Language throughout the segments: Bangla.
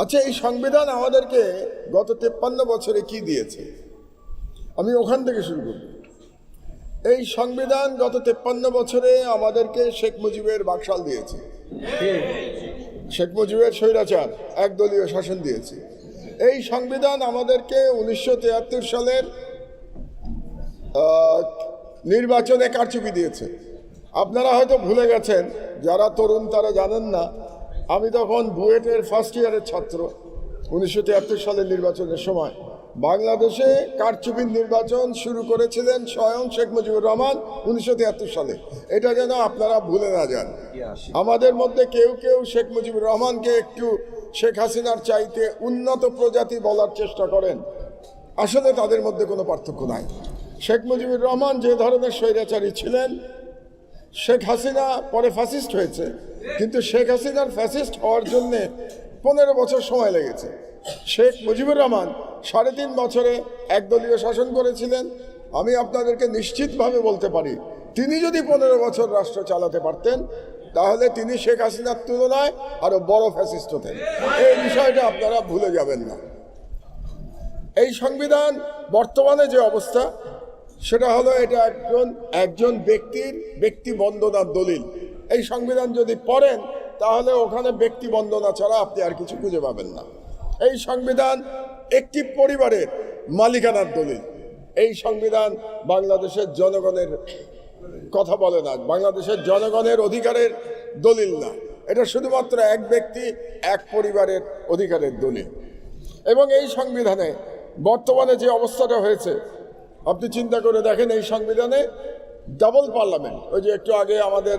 আচ্ছা এই সংবিধান আমাদেরকে গত তেপ্পান্ন বছরে কি দিয়েছে? আমি ওখান থেকে শুরু করব। এই সংবিধান গত তেপ্পান্ন বছরে আমাদেরকে শেখ মুজিবের বাকশাল দিয়েছে। শেখ মুজিবের স্বৈরাচার, একদলীয় শাসন দিয়েছে। এই সংবিধান আমাদেরকে উনিশশো তিয়াত্তর সালের নির্বাচনে কারচুপি দিয়েছে। আপনারা হয়তো ভুলে গেছেন, যারা তরুণ তারা জানেন না আমি তখন বুয়েটের ফার্স্ট ইয়ারের ছাত্র, উনিশশো তিয়াত্তর সালের নির্বাচনের সময়। বাংলাদেশে কারচুপির নির্বাচন শুরু করেছিলেন স্বয়ং শেখ মুজিবুর রহমান উনিশশো তিয়াত্তর সালে। এটা যেন আপনারা ভুলে না যান। আমাদের মধ্যে কেউ কেউ শেখ মুজিবুর রহমানকে একটু শেখ হাসিনার চাইতে উন্নত প্রজাতি বলার চেষ্টা করেন। আসলে তাদের মধ্যে কোনো পার্থক্য নাই। শেখ মুজিবুর রহমান যে ধরনের স্বৈরাচারী ছিলেন শেখ হাসিনা পরে ফ্যাসিস্ট হয়েছে, কিন্তু শেখ হাসিনার ফ্যাসিস্ট হওয়ার জন্য পনেরো বছর সময় লেগেছে। শেখ মুজিবুর রহমান সাড়ে তিন বছরে একদলীয় শাসন করেছিলেন। আমি আপনাদেরকে নিশ্চিতভাবে বলতে পারি, তিনি যদি পনেরো বছর রাষ্ট্র চালাতে পারতেন, তাহলে তিনি শেখ হাসিনার তুলনায় আরও বড় ফ্যাসিস্ট হতেন। এই বিষয়টা আপনারা ভুলে যাবেন না। এই সংবিধান বর্তমানে যে অবস্থা সেটা হলো এটা একজন একজন ব্যক্তির ব্যক্তি বন্দনার দলিল। এই সংবিধান যদি পড়েন, তাহলে ওখানে ব্যক্তি বন্দনা ছাড়া আপনি আর কিছু খুঁজে পাবেন না। এই সংবিধান একটি পরিবারের মালিকানার দলিল। এই সংবিধান বাংলাদেশের জনগণের কথা বলে না, বাংলাদেশের জনগণের অধিকারের দলিল না। এটা শুধুমাত্র এক ব্যক্তি, এক পরিবারের অধিকারের দলিল। এবং এই সংবিধানে বর্তমানে যে অবস্থাটা হয়েছে আপনি চিন্তা করে দেখেন এই সংবিধানে ডাবল পার্লামেন্ট ওই যে একটু আগে আমাদের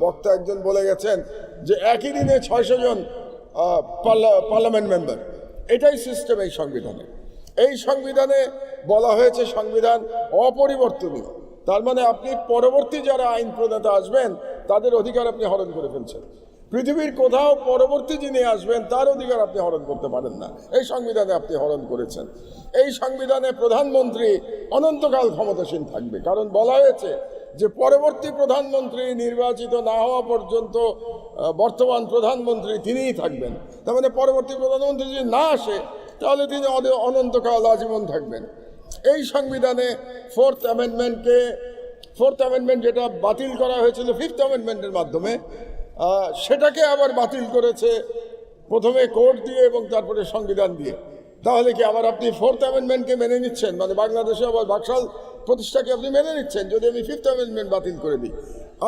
বক্তা একজন বলে গেছেন যে একই দিনে ছয়শো জন পার্লা- পার্লামেন্ট মেম্বার এটাই সিস্টেম এই সংবিধানে। এই সংবিধানে বলা হয়েছে সংবিধান অপরিবর্তনীয়। তার মানে আপনি পরবর্তী যারা আইন প্রণেতা আসবেন, তাদের অধিকার আপনি হরণ করে ফেলছেন। পৃথিবীর কোথাও পরবর্তী যিনি আসবেন, তার অধিকার আপনি হরণ করতে পারেন না। এই সংবিধানে আপনি হরণ করেছেন। এই সংবিধানে প্রধানমন্ত্রী অনন্তকাল ক্ষমতাসীন থাকবে। কারণ বলা হয়েছে যে, পরবর্তী প্রধানমন্ত্রী নির্বাচিত না হওয়া পর্যন্ত বর্তমান প্রধানমন্ত্রী তিনিই থাকবেন। তার মানে পরবর্তী প্রধানমন্ত্রী যদি না আসে, তাহলে তিনি অনে- অনন্তকাল আজীবন থাকবেন। এই সংবিধানে ফোর্থ অ্যামেন্ডমেন্টকে ফোর্থ অ্যামেন্ডমেন্ট যেটা বাতিল করা হয়েছিল ফিফথ অ্যামেন্ডমেন্টের মাধ্যমে সেটাকে আবার বাতিল করেছে। প্রথমে কোর্ট দিয়ে এবং তারপরে সংবিধান দিয়ে। তাহলে কি আবার আপনি ফোর্থ অ্যামেন্ডমেন্টকে মেনে নিচ্ছেন? মানে বাংলাদেশে আবার বাকশাল প্রতিষ্ঠাকে আপনি মেনে নিচ্ছেন? যদি আমি ফিফথ অ্যামেন্ডমেন্ট বাতিল করে দিই।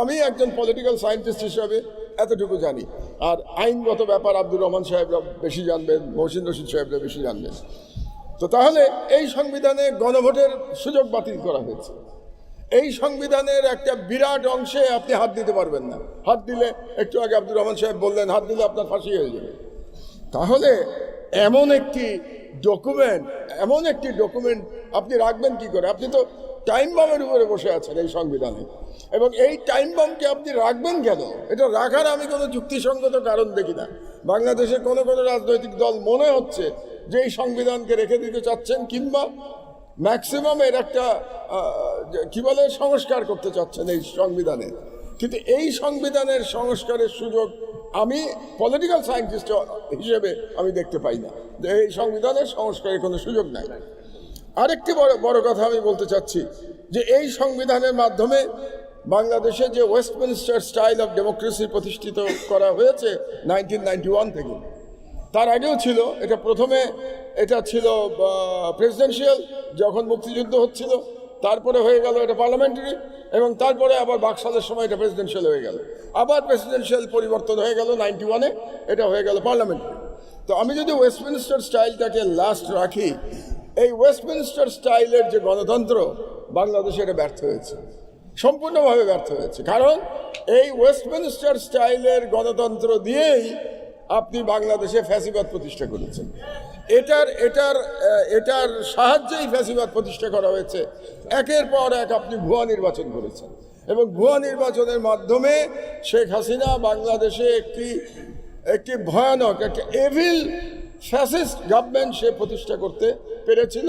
আমি একজন পলিটিক্যাল সায়েন্টিস্ট হিসাবে এতটুকু জানি। আর আইনগত ব্যাপার আব্দুর রহমান সাহেবরা বেশি জানবেন, মহসিন রশিদ সাহেবরা বেশি জানবেন। তো তাহলে এই সংবিধানে গণভোটের সুযোগ বাতিল করা হয়েছে। এই সংবিধানের একটা বিরাট অংশে আপনি হাত দিতে পারবেন না। হাত দিলে একটু আগে আব্দুর রহমান সাহেব বললেন, হাত দিলে আপনার ফাঁসি হয়ে যাবে। তাহলে এমন একটি ডকুমেন্ট এমন একটি ডকুমেন্ট আপনি রাখবেন কি করে? আপনি তো টাইম বমের উপরে বসে আছেন এই সংবিধানে। এবং এই টাইম বমকে আপনি রাখবেন কেন? এটা রাখার আমি কোনো যুক্তিসঙ্গত কারণ দেখি না। বাংলাদেশে কোনো কোনো রাজনৈতিক দল মনে হচ্ছে যে এই সংবিধানকে রেখে দিতে চাচ্ছেন কিংবা ম্যাক্সিমাম এর একটা কি বলে, সংস্কার করতে চাচ্ছেন এই সংবিধানে। কিন্তু এই সংবিধানের সংস্কারের সুযোগ আমি পলিটিক্যাল সায়েন্টিস্ট হিসেবে আমি দেখতে পাই না। যে এই সংবিধানের সংস্কারের কোনো সুযোগ নাই। আরেকটি বড় বড় কথা আমি বলতে চাচ্ছি, যে এই সংবিধানের মাধ্যমে বাংলাদেশে যে ওয়েস্টমিনিস্টার স্টাইল অফ ডেমোক্রেসি প্রতিষ্ঠিত করা হয়েছে নাইনটিন নাইনটি ওয়ান থেকে তার আগেও ছিল, এটা প্রথমে এটা ছিল প্রেসিডেন্সিয়াল যখন মুক্তিযুদ্ধ হচ্ছিল, তারপরে হয়ে গেল এটা পার্লামেন্টারি এবং তারপরে আবার বাকশালের সময় এটা প্রেসিডেন্সিয়াল হয়ে গেল। আবার প্রেসিডেন্সিয়াল পরিবর্তন হয়ে গেল নাইনটি ওয়ানে এটা হয়ে গেল পার্লামেন্টারি তো আমি যদি ওয়েস্টমিনিস্টার স্টাইলটাকে লাস্ট রাখি, এই ওয়েস্টমিনিস্টার স্টাইলের যে গণতন্ত্র, বাংলাদেশে এটা ব্যর্থ হয়েছে। সম্পূর্ণভাবে ব্যর্থ হয়েছে। কারণ এই ওয়েস্টমিনিস্টার স্টাইলের গণতন্ত্র দিয়েই আপনি বাংলাদেশে ফ্যাসিবাদ প্রতিষ্ঠা করেছেন। এটার এটার এটার সাহায্যেই ফ্যাসিবাদ প্রতিষ্ঠা করা হয়েছে। একের পর এক আপনি ভুয়া নির্বাচন করেছেন। এবং ভুয়া নির্বাচনের মাধ্যমে শেখ হাসিনা বাংলাদেশে একটি একটি ভয়ানক, একটি এভিল ফ্যাসিস্ট গভর্নমেন্ট সে প্রতিষ্ঠা করতে পেরেছিল,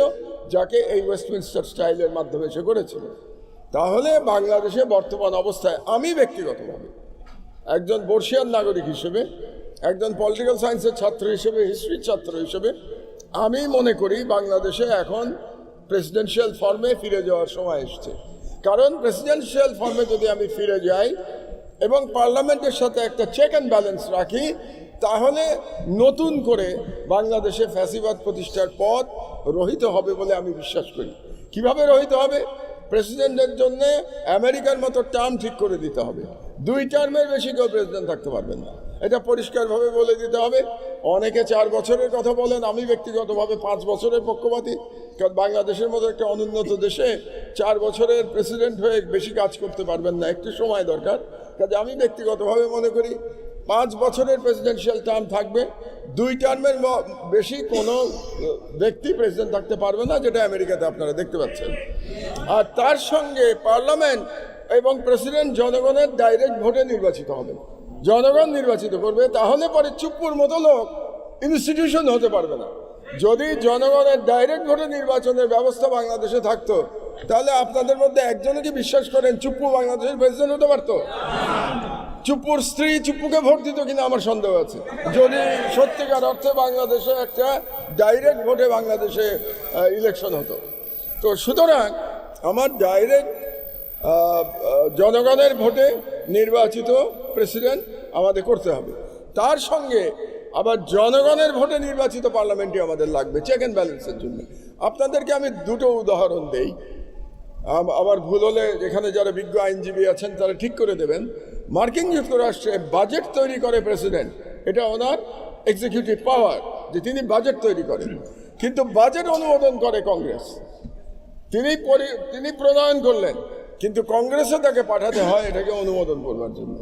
যাকে এই ওয়েস্টমিনস্টার স্টাইলের মাধ্যমে সে করেছিল। তাহলে বাংলাদেশে বর্তমান অবস্থায় আমি ব্যক্তিগতভাবে একজন বর্ষিয়ান নাগরিক হিসেবে একজন পলিটিক্যাল সায়েন্সের ছাত্র হিসেবে হিস্ট্রির ছাত্র হিসেবে, আমি মনে করি বাংলাদেশে এখন প্রেসিডেন্সিয়াল ফর্মে ফিরে যাওয়ার সময় এসছে। কারণ প্রেসিডেন্সিয়াল ফর্মে যদি আমি ফিরে যাই এবং পার্লামেন্টের সাথে একটা চেক অ্যান্ড ব্যালেন্স রাখি, তাহলে নতুন করে বাংলাদেশে ফ্যাসিবাদ প্রতিষ্ঠার পথ রহিত হবে বলে আমি বিশ্বাস করি। কীভাবে রহিত হবে? প্রেসিডেন্টের জন্য আমেরিকার মতো টার্ম ঠিক করে দিতে হবে। দুই টার্মের বেশি কেউ প্রেসিডেন্ট থাকতে পারবেন না। এটা পরিষ্কারভাবে বলে দিতে হবে। অনেকে চার বছরের কথা বলেন, আমি ব্যক্তিগতভাবে পাঁচ বছরের পক্ষপাতী, কারণ বাংলাদেশের মতো একটা অনুন্নত দেশে চার বছরের প্রেসিডেন্ট হয়ে বেশি কাজ করতে পারবেন না, একটু সময় দরকার। কাজে আমি ব্যক্তিগতভাবে মনে করি, পাঁচ বছরের প্রেসিডেন্সিয়াল টার্ম থাকবে, দুই টার্মের বেশি কোনো ব্যক্তি প্রেসিডেন্ট থাকতে পারবে না, যেটা আমেরিকাতে আপনারা দেখতে পাচ্ছেন। আর তার সঙ্গে পার্লামেন্ট এবং প্রেসিডেন্ট জনগণের ডাইরেক্ট ভোটে নির্বাচিত হবে। জনগণ নির্বাচিত করবে, তাহলে পরে চুপ্পুর মতো লোক ইনস্টিটিউশন হতে পারবে না। যদি জনগণের ডাইরেক্ট ভোটে নির্বাচনের ব্যবস্থা বাংলাদেশে থাকতো, তাহলে আপনাদের মধ্যে একজনে কি বিশ্বাস করেন চুপ্পু বাংলাদেশের প্রেসিডেন্ট হতে পারতো? চুপ্পুর স্ত্রী চুপ্পুকে ভোট দিত কিনা আমার সন্দেহ আছে। যদি সত্যিকার অর্থে বাংলাদেশে একটা ডাইরেক্ট ভোটে বাংলাদেশে ইলেকশন হতো। তো সুতরাং আমার ডাইরেক্ট জনগণের ভোটে নির্বাচিত প্রেসিডেন্ট আমাদের করতে হবে। তার সঙ্গে আবার জনগণের ভোটে নির্বাচিত পার্লামেন্টই আমাদের লাগবে চেক অ্যান্ড ব্যালেন্সের জন্য। আপনাদেরকে আমি দুটো উদাহরণ দেই। আবার ভুল হলে এখানে যারা বিজ্ঞ আইনজীবী আছেন, তারা ঠিক করে দেবেন। মার্কিন যুক্তরাষ্ট্রে বাজেট তৈরি করে প্রেসিডেন্ট এটা ওনার এক্সিকিউটিভ পাওয়ার যে তিনি বাজেট তৈরি করেন। কিন্তু বাজেট অনুমোদন করে কংগ্রেস তিনি তিনি প্রণয়ন করলেন, কিন্তু কংগ্রেসে তাকে পাঠাতে হয় এটাকে অনুমোদন করবার জন্য।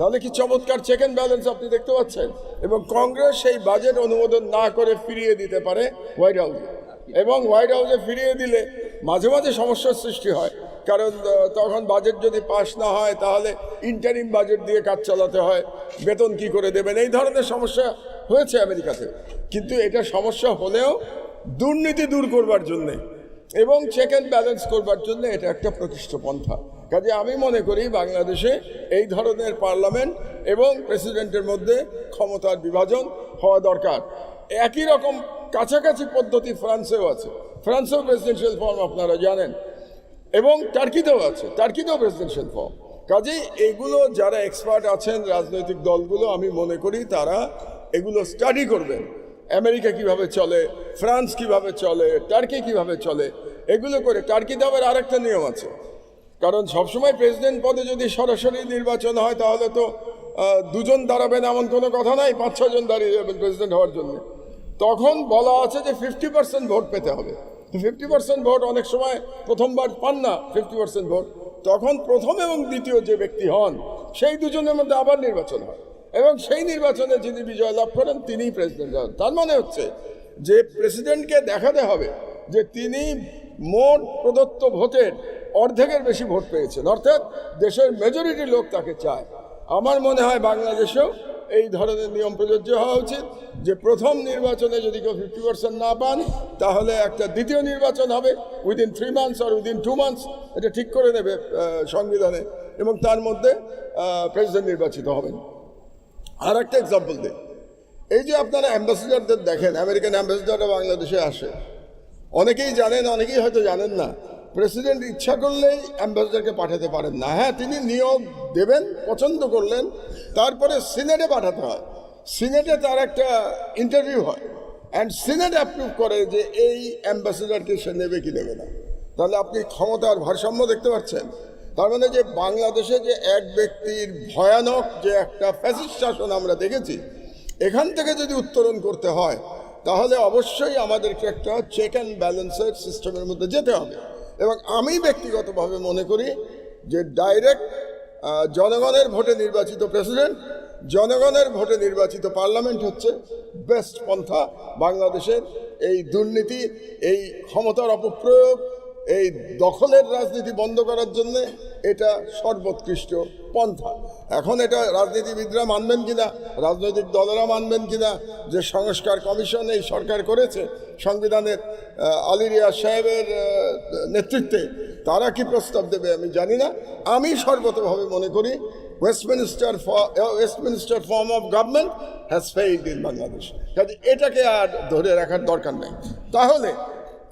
তাহলে কি চমৎকার চেক অ্যান্ড ব্যালেন্স আপনি দেখতে পাচ্ছেন? এবং কংগ্রেস সেই বাজেট অনুমোদন না করে ফিরিয়ে দিতে পারে হোয়াইট হাউসে এবং হোয়াইট হাউসে ফিরিয়ে দিলে মাঝে মাঝে সমস্যার সৃষ্টি হয়। কারণ তখন বাজেট যদি পাশ না হয়, তাহলে ইন্টারিম বাজেট দিয়ে কাজ চালাতে হয়। বেতন কি করে দেবেন? এই ধরনের সমস্যা হয়েছে আমেরিকাতে। কিন্তু এটা সমস্যা হলেও দুর্নীতি দূর করবার জন্যে এবং চেক অ্যান্ড ব্যালেন্স করবার জন্য এটা একটা প্রতিষ্ঠ পন্থা। কাজে আমি মনে করি বাংলাদেশে এই ধরনের পার্লামেন্ট এবং প্রেসিডেন্টের মধ্যে ক্ষমতার বিভাজন হওয়া দরকার। একই রকম কাছাকাছি পদ্ধতি ফ্রান্সেও আছে। ফ্রান্সেও প্রেসিডেন্সিয়াল ফর্ম আপনারা জানেন। এবং টার্কিতেও আছে। টার্কিতেও প্রেসিডেন্সিয়াল ফর্ম কাজেই এগুলো যারা এক্সপার্ট আছেন রাজনৈতিক দলগুলো, আমি মনে করি তারা এগুলো স্টাডি করবেন। আমেরিকা কীভাবে চলে, ফ্রান্স কীভাবে চলে, টার্কি কীভাবে চলে, এগুলো করে। টার্কিতে আবার আরেকটা নিয়ম আছে। কারণ সবসময় প্রেসিডেন্ট পদে যদি সরাসরি নির্বাচন হয়, তাহলে তো দুজন দাঁড়াবেন এমন কোনো কথা নাই, পাঁচ ছজন দাঁড়িয়ে যাবেন প্রেসিডেন্ট হওয়ার জন্য। তখন বলা আছে যে ফিফটি পার্সেন্ট ভোট পেতে হবে। ফিফটি পার্সেন্ট ভোট অনেক সময় প্রথমবার পান না ফিফটি পার্সেন্ট ভোট। তখন প্রথম এবং দ্বিতীয় যে ব্যক্তি হন, সেই দুজনের মধ্যে আবার নির্বাচন হয়। এবং সেই নির্বাচনে যিনি বিজয় লাভ করেন, তিনিই প্রেসিডেন্ট হন। তার মানে হচ্ছে, যে প্রেসিডেন্টকে দেখাতে হবে, যে তিনি মোট প্রদত্ত ভোটের অর্ধেকের বেশি ভোট পেয়েছেন। অর্থাৎ দেশের মেজরিটি লোক তাকে চায়। আমার মনে হয় বাংলাদেশেও এই ধরনের নিয়ম প্রযোজ্য হওয়া উচিত যে প্রথম নির্বাচনে যদি কেউ ফিফটি পার্সেন্ট না পান, তাহলে একটা দ্বিতীয় নির্বাচন হবে উইদিন থ্রি মান্থস আর উইদিন টু মান্থস এটা ঠিক করে নেবে সংবিধানে এবং তার মধ্যে প্রেসিডেন্ট নির্বাচিত হবেন। আর একটা এক্সাম্পল দিই। এই যে আপনারা অ্যাম্বাসিডারদের দেখেন আমেরিকান অ্যাম্বাসিডাররা বাংলাদেশে আসে। অনেকেই জানেন, অনেকেই হয়তো জানেন না প্রেসিডেন্ট ইচ্ছা করলেই অ্যাম্বাসেডারকে পাঠাতে পারেন না। হ্যাঁ তিনি নিয়োগ দেবেন, পছন্দ করলেন, তারপরে সিনেটে পাঠাতে হয়। সিনেটে তার একটা ইন্টারভিউ হয় অ্যান্ড সিনেট অ্যাপ্রুভ করে যে এই অ্যাম্বাসিডারকে সে নেবে কি নেবে না। তাহলে আপনি ক্ষমতার ভারসাম্য দেখতে পাচ্ছেন। তার মানে যে বাংলাদেশে যে এক ব্যক্তির ভয়ানক যে একটা ফ্যাসিস্ট শাসন আমরা দেখেছি, এখান থেকে যদি উত্তরণ করতে হয়, তাহলে অবশ্যই আমাদেরকে একটা চেক অ্যান্ড ব্যালেন্সের সিস্টেমের মধ্যে যেতে হবে। এবং আমি ব্যক্তিগতভাবে মনে করি যে ডাইরেক্ট জনগণের ভোটে নির্বাচিত প্রেসিডেন্ট, জনগণের ভোটে নির্বাচিত পার্লামেন্ট হচ্ছে বেস্ট পন্থা বাংলাদেশের এই দুর্নীতি, এই ক্ষমতার অপপ্রয়োগ এই দখলের রাজনীতি বন্ধ করার জন্য এটা সর্বোৎকৃষ্ট পন্থা। এখন এটা রাজনীতিবিদরা মানবেন কিনা রাজনৈতিক দলেরা মানবেন কিনা যে সংস্কার কমিশন এই সরকার করেছে সংবিধানের আহ, আলী রিয়াজ সাহেবের নেতৃত্বে তারা কি প্রস্তাব দেবে আমি জানি না। আমি সর্বতভাবে মনে করি Westminster Westminster form of government has failed in Bangladesh কাজে এটাকে আর ধরে রাখার দরকার নেই। তাহলে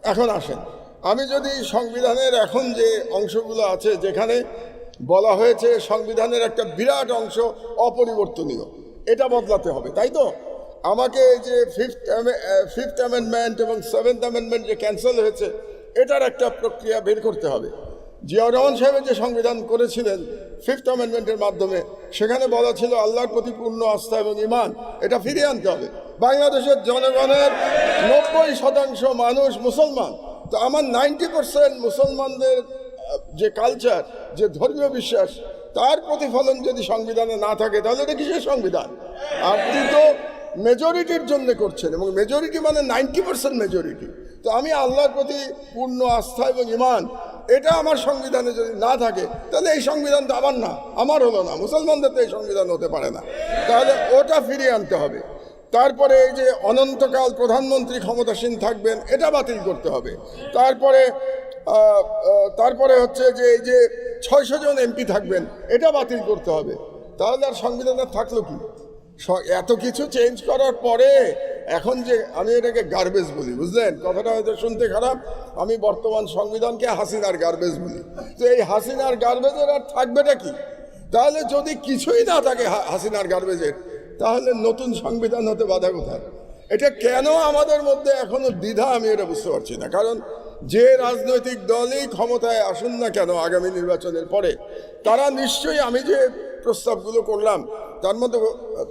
এখন আসেন। আমি যদি সংবিধানের এখন যে অংশগুলো আছে, যেখানে বলা হয়েছে সংবিধানের একটা বিরাট অংশ অপরিবর্তনীয়, এটা বদলাতে হবে, তাই তো? আমাকে যে ফিফথ ফিফথ অ্যামেন্ডমেন্ট এবং সেভেন্থ অ্যামেন্ডমেন্ট যে ক্যান্সেল হয়েছে, এটার একটা প্রক্রিয়া বের করতে হবে। জিয়াউর রহমান সাহেবের যে সংবিধান করেছিলেন ফিফথ অ্যামেন্ডমেন্টের মাধ্যমে, সেখানে বলা ছিল আল্লাহর প্রতি পূর্ণ আস্থা এবং ইমান এটা ফিরিয়ে আনতে হবে। বাংলাদেশের জনগণের নব্বই শতাংশ মানুষ মুসলমান। তো আমার নাইনটি পার্সেন্ট মুসলমানদের যে কালচার যে ধর্মীয় বিশ্বাস, তার প্রতিফলন যদি সংবিধানে না থাকে, তাহলে এটা কিসের সংবিধান? আপনি তো মেজরিটির জন্য করছেন, এবং মেজরিটি মানে নাইনটি পার্সেন্ট মেজরিটি তো আমি আল্লাহর প্রতি পূর্ণ আস্থা এবং ইমান এটা আমার সংবিধানে যদি না থাকে, তাহলে এই সংবিধান তো আমার না, আমার হলো না। মুসলমানদের তো এই সংবিধান হতে পারে না। তাহলে ওটা ফিরিয়ে আনতে হবে। তারপরে এই যে অনন্তকাল প্রধানমন্ত্রী ক্ষমতাসীন থাকবেন, এটা বাতিল করতে হবে। তারপরে তারপরে হচ্ছে যে এই যে ছয়শো জন এমপি থাকবেন, এটা বাতিল করতে হবে। তাহলে আর সংবিধান থাকল কি? এত কিছু চেঞ্জ করার পরে এখন যে আমি এটাকে গার্বেজ বলি, বুঝলেন? কথাটা হয়তো শুনতে খারাপ, আমি বর্তমান সংবিধানকে হাসিনার গার্বেজ বলি। তো এই হাসিনার গার্বেজের আর থাকবেটা কি? তাহলে যদি কিছুই না থাকে হাসিনার গার্বেজের তাহলে নতুন সংবিধান হতে বাধা কোথায়? এটা কেন আমাদের মধ্যে এখনও দ্বিধা? আমি এটা বুঝতে পারছি না। কারণ যে রাজনৈতিক দলই ক্ষমতায় আসুন না কেন আগামী নির্বাচনের পরে, তারা নিশ্চয়ই আমি যে প্রস্তাবগুলো করলাম, তার মধ্যে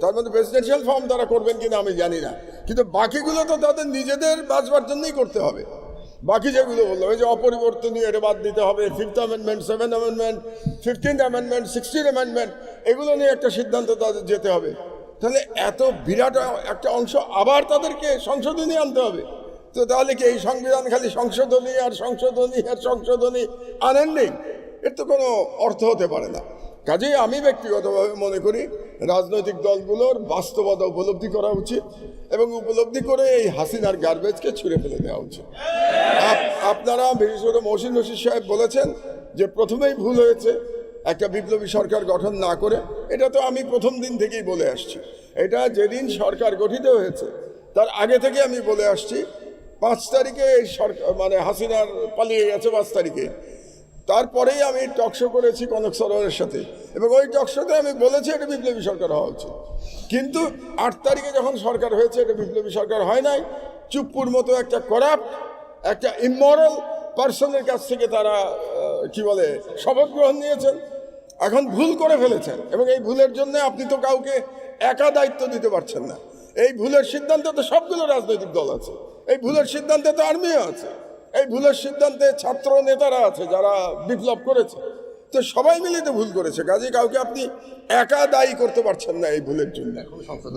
তার মধ্যে প্রেসিডেন্সিয়াল ফর্ম তারা করবেন কিনা আমি জানি না। কিন্তু বাকিগুলো তো তাদের নিজেদের বাঁচবার জন্যই করতে হবে। বাকি যেগুলো বললাম, এই যে অপরিবর্তনীয় এটা বাদ দিতে হবে fifth amendment seven amendment fifteenth amendment sixteen amendment এগুলো নিয়ে একটা সিদ্ধান্ত তাদের যেতে হবে। তাহলে এত বিরাট একটা অংশ আবার তাদেরকে সংশোধনী আনতে হবে। তো তাহলে কি এই সংবিধান খালি সংশোধনী আর সংশোধনী আর সংশোধনী আনেননি? এর তো কোনো অর্থ হতে পারে না। কাজেই আমি ব্যক্তিগতভাবে মনে করি রাজনৈতিক দলগুলোর বাস্তবতা উপলব্ধি করা উচিত এবং উপলব্ধি করে এই হাসিনার গার্বেজকে ছুঁড়ে ফেলে দেওয়া উচিত। আপ- আপনারা বিশেষ করে মহসিন রশিদ সাহেব বলেছেন যে প্রথমেই ভুল হয়েছে। একটা বিপ্লবী সরকার গঠন না করে, এটা তো আমি প্রথম দিন থেকেই বলে আসছি। এটা যেদিন সরকার গঠিত হয়েছে, তার আগে থেকে আমি বলে আসছি, পাঁচ তারিখে সরকার মানে হাসিনার পালিয়ে গেছে পাঁচ তারিখে। তারপরেই আমি টকশো করেছি কনক সরোয়ারের সাথে। এবং ওই টকশোতে আমি বলেছি এটা বিপ্লবী সরকার হওয়া উচিত। কিন্তু আট তারিখে যখন সরকার হয়েছে, এটা বিপ্লবী সরকার হয় নাই। চুপ্পুর মতো একটা করাপ্ট একটা ইমরাল পার্সনের কাছ থেকে তারা কি বলে, শপথ গ্রহণ নিয়েছেন। এখন ভুল করে ফেলেছেন এবং এই ভুলের জন্য আপনি তো কাউকে একা দায়িত্ব দিতে পারছেন না। এই ভুলের সিদ্ধান্তে তো সবগুলো রাজনৈতিক দল আছে। এই ভুলের সিদ্ধান্তে তো আর্মিও আছে। এই ভুলের সিদ্ধান্তে ছাত্র নেতারা আছে যারা বিপ্লব করেছে। তো সবাই মিলে তো ভুল করেছে। কাজে কাউকে আপনি একা দায়ী করতে পারছেন না এই ভুলের জন্য।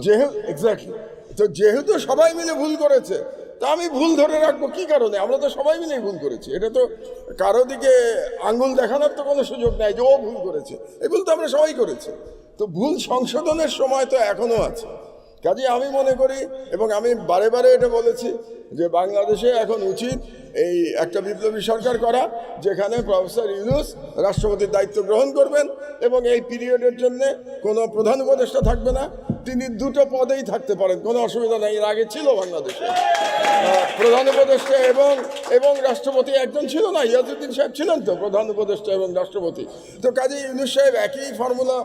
যেহেতু এক্স্যাক্টলি তো যেহেতু সবাই মিলে ভুল করেছে তা আমি ভুল ধরে রাখব, কি কারণে? আমরা তো সবাই মিলেই ভুল করেছি। এটা তো কারও দিকে আঙ্গুল দেখানোর তো কোনো সুযোগ নাই যে ও ভুল করেছে। এগুলো তো আমরা সবাই করেছি। তো ভুল সংশোধনের সময় তো এখনও আছে। কাজে আমি মনে করি, এবং আমি বারে বারে এটা বলেছি যে বাংলাদেশে এখন উচিত এই একটা বিপ্লবী সরকার করা, যেখানে প্রফেসর ইউনুস রাষ্ট্রপতির দায়িত্ব গ্রহণ করবেন, এবং এই পিরিয়ডের জন্য কোনো প্রধান উপদেষ্টা থাকবে না, তিনি দুটো পদেই থাকতে পারেন, কোনো অসুবিধা নেই, এর আগে ছিল বাংলাদেশে। প্রধান উপদেষ্টা এবং এবং রাষ্ট্রপতি একজন ছিল না ইয়াজুদ্দিন সাহেব ছিলেন তো, প্রধান উপদেষ্টা এবং রাষ্ট্রপতি। তো কাজে ইউনুস সাহেব একই ফর্মুলা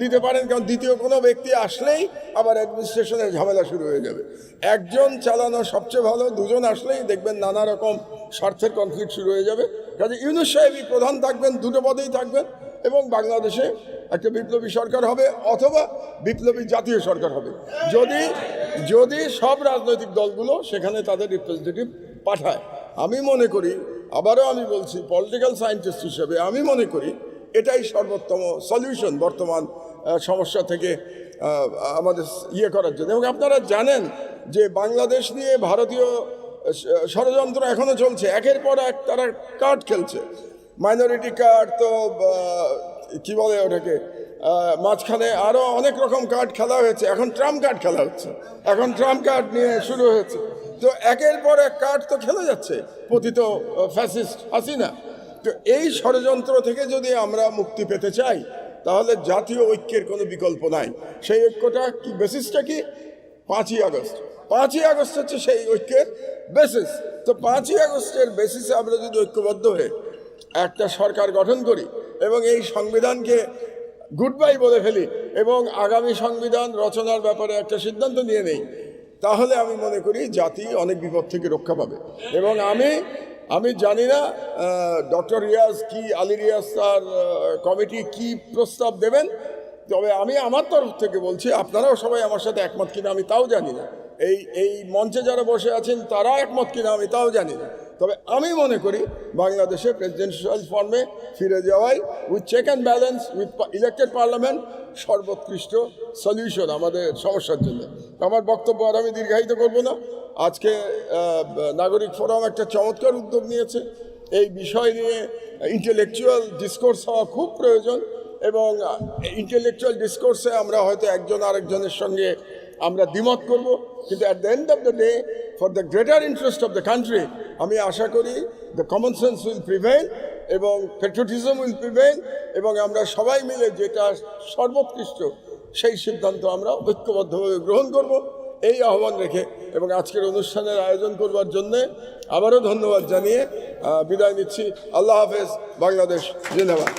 দিতে পারেন, কারণ দ্বিতীয় কোনো ব্যক্তি আসলেই আবার অ্যাডমিনিস্ট্রেশনের ঝামেলা শুরু হয়ে যাবে। একজন চালানো সবচেয়ে ভালো, দুজন আসলেই দেখবেন নানা রকম স্বার্থের কনফ্লিক্ট শুরু হয়ে যাবে। কাজে ইউনুস সাহেবই প্রধান থাকবেন, দুটো পদেই থাকবেন, এবং বাংলাদেশে একটা বিপ্লবী সরকার হবে অথবা বিপ্লবী জাতীয় সরকার হবে। যদি যদি সব রাজনৈতিক দলগুলো সেখানে তাদের রিপ্রেজেন্টেটিভ পাঠায়, আমি মনে করি, আবারও আমি বলছি পলিটিক্যাল সায়েন্টিস্ট হিসেবে আমি মনে করি এটাই সর্বোত্তম সলিউশন বর্তমান সমস্যা থেকে আমাদের ইয়ে করার জন্য। এবং আপনারা জানেন যে বাংলাদেশ নিয়ে ভারতীয় ষড়যন্ত্র এখনও চলছে। একের পর এক তারা কার্ড খেলছে। মাইনরিটি কার্ড তো কি বলে ওটাকে মাঝখানে আরও অনেক রকম কার্ড খেলা হয়েছে। এখন ট্রাম্প কার্ড খেলা হচ্ছে। এখন ট্রাম্প কার্ড নিয়ে শুরু হয়েছে। তো একের পর এক কার্ড তো খেলে যাচ্ছে। পতিত ফ্যাসিস্ট হাসিনা। তো এই ষড়যন্ত্র থেকে যদি আমরা মুক্তি পেতে চাই, তাহলে জাতীয় ঐক্যের কোনো বিকল্প নাই। সেই ঐক্যটা কি বেসিসটা কি? পাঁচই আগস্ট। পাঁচই আগস্ট হচ্ছে সেই ঐক্যের বেসিস তো পাঁচই আগস্টের বেসিসে আমরা যদি ঐক্যবদ্ধ হয়ে একটা সরকার গঠন করি এবং এই সংবিধানকে গুড বাই বলে ফেলি এবং আগামী সংবিধান রচনার ব্যাপারে একটা সিদ্ধান্ত নিয়ে নেই, তাহলে আমি মনে করি জাতি অনেক বিপদ থেকে রক্ষা পাবে। এবং আমি আমি জানি না ডক্টর রিয়াজ কি, আলী রিয়াজ তার কমিটি কি প্রস্তাব দেবেন, তবে আমি আমার তরফ থেকে বলছি, আপনারাও সবাই আমার সাথে একমত কিনা আমি তাও জানি না। এই এই মঞ্চে যারা বসে আছেন, তারা একমত কিনা আমি তাও জানি না। তবে আমি মনে করি বাংলাদেশে প্রেসিডেন্সিয়াল ফর্মে ফিরে যাওয়াই with check and balance with elected parliament সর্বোৎকৃষ্ট সলিউশন আমাদের সমস্যার জন্য। আমার বক্তব্য আর আমি দীর্ঘায়িত করব না। আজকে নাগরিক ফোরাম একটা চমৎকার উদ্যোগ নিয়েছে। এই বিষয় নিয়ে ইন্টেলেকচুয়াল ডিসকোর্স হওয়া খুব প্রয়োজন এবং ইন্টেলেকচুয়াল ডিসকোর্সে আমরা হয়তো একজন আরেকজনের সঙ্গে আমরা দ্বিমত করব। কিন্তু at the end of the day for the greater interest of the country আমি আশা করি the common sense will prevail এবং পেট্রোটিজম উইল প্রিভেল এবং আমরা সবাই মিলে যেটা সর্বোৎকৃষ্ট, সেই সিদ্ধান্ত আমরা ঐক্যবদ্ধভাবে গ্রহণ করব। এই আহ্বান রেখে এবং আজকের অনুষ্ঠানের আয়োজন করবার জন্যে আবারও ধন্যবাদ জানিয়ে বিদায় নিচ্ছি। আল্লাহ হাফেজ, বাংলাদেশ, জিন্দাবাদ।